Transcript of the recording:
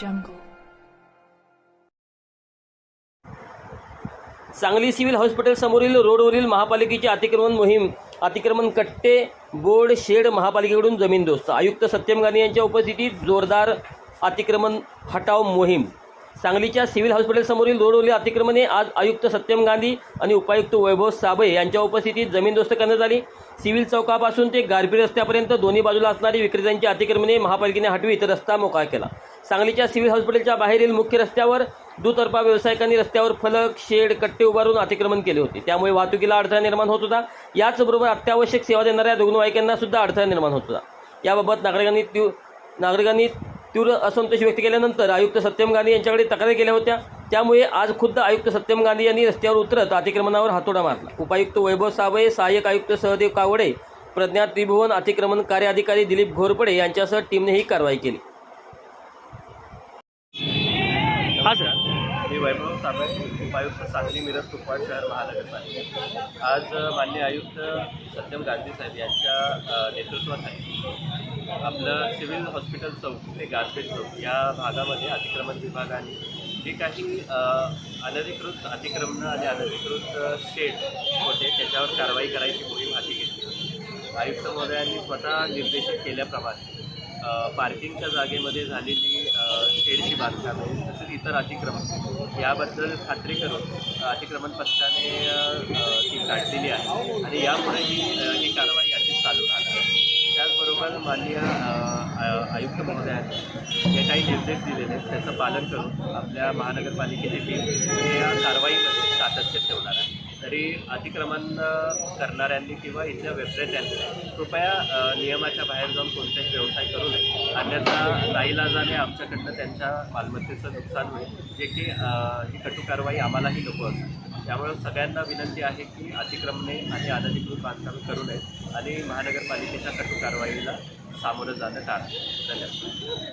जंगल Sangli civil hospital समोरील रोडवरील महापालिकेची अतिक्रमण मोहीम अतिक्रमण कट्टे बोर्ड शेड महापालिकेकडून जमीनदोस्त आयुक्त सत्यम गांधी यांच्या उपस्थितीत जोरदार अतिक्रमण हटाव मोहीम. सांगलीच्या सिव्हिल हॉस्पिटलसमोरील रोडवरील अतिक्रमणे आज आयुक्त सत्यम गांधी आणि उपायुक्त वैभव साबळे यांच्या उपस्थितीत जमीनदोस्त करण्यात आली. सिव्हिल चौकापासून ते गारपी रस्त्यापर्यंत दोन्ही बाजूला असणारी विक्रेत्यांची अतिक्रमणे महापालिकेने हटवी तर रस्ता मोकळा केला. सांगलीच्या सिव्हिल हॉस्पिटलच्या बाहेरील मुख्य रस्त्यावर दुतर्फा व्यावसायिकांनी रस्त्यावर फलक शेड कट्टे उभारून अतिक्रमण केले होते. त्यामुळे वाहतुकीला अडथळा निर्माण होत होता. याचबरोबर अत्यावश्यक सेवा देणाऱ्या रुग्णवाहिकांना सुद्धा अडथळा निर्माण होत होता. याबाबत नागरिकांनी तीव्र नागरिकांनी तीव्र असंतोष व्यक्त केल्यानंतर आयुक्त सत्यम गांधी यांच्याकडे तक्रारी केल्या होत्या. त्यामुळे आज खुद्द आयुक्त सत्यम गांधी यांनी रस्त्यावर उतरत अतिक्रमणावर हातोडा मारला. उपायुक्त वैभव साबळे सहाय्यक आयुक्त सहदेव कावडे प्रज्ञा त्रिभुवन अतिक्रमण कार्य अधिकारी दिलीप घोरपडे यांच्यासह टीमने ही कारवाई केली. हा सर मी वैभव साबळे उपायुक्त सांगली मिरज कुपवाड शहर महानगरपालिका. आज अ, माननीय आयुक्त सत्यम गांधी साहेब यांच्या नेतृत्वाखाली आपलं सिव्हिल हॉस्पिटल चौक ते गारपेट चौक या भागामध्ये अतिक्रमण विभागाने जे काही अनधिकृत अतिक्रमणं आणि अनधिकृत शेड होते त्याच्यावर कारवाई करायची मोहीम हाती घेतली आयुक्त महोदयांनी स्वतः निर्देशित केल्याप्रमाणे पार्किंगच्या जागेमध्ये झालेली शेडची बांधकामे तसेच इतर अतिक्रमण. याबद्दल खात्री करून अतिक्रमण पथकाने ती काढलेली आहे. आणि यामुळे ही ही कारवाई अशीच चालू राहणार आहे. त्याचबरोबर माननीय आयुक्त महोदयांनी जे काही निर्देश दिलेले आहेत त्याचं पालन करून आपल्या महानगरपालिकेची टीम या कारवाईमध्ये सातत्य ठेवणार आहे. तरी अतिक्रमण करणाऱ्यांनी किंवा इथल्या विक्रेत्यांनी कृपया नियमाच्या बाहेर जाऊन कोणताही व्यवसाय करू नये. अन्यथा नाईलाजाने आमच्याकडनं त्यांच्या मालमत्तेचं नुकसान होईल. जे की ही कटू कारवाई आम्हालाही नको असते त्यामुळे सगळ्यांना विनंती आहे की अतिक्रमणे आणि अनधिकृत बांधकामे करू नये आणि महानगरपालिकेच्या कटू कारवाईला सामोरं जाणं टाळा. धन्यवाद.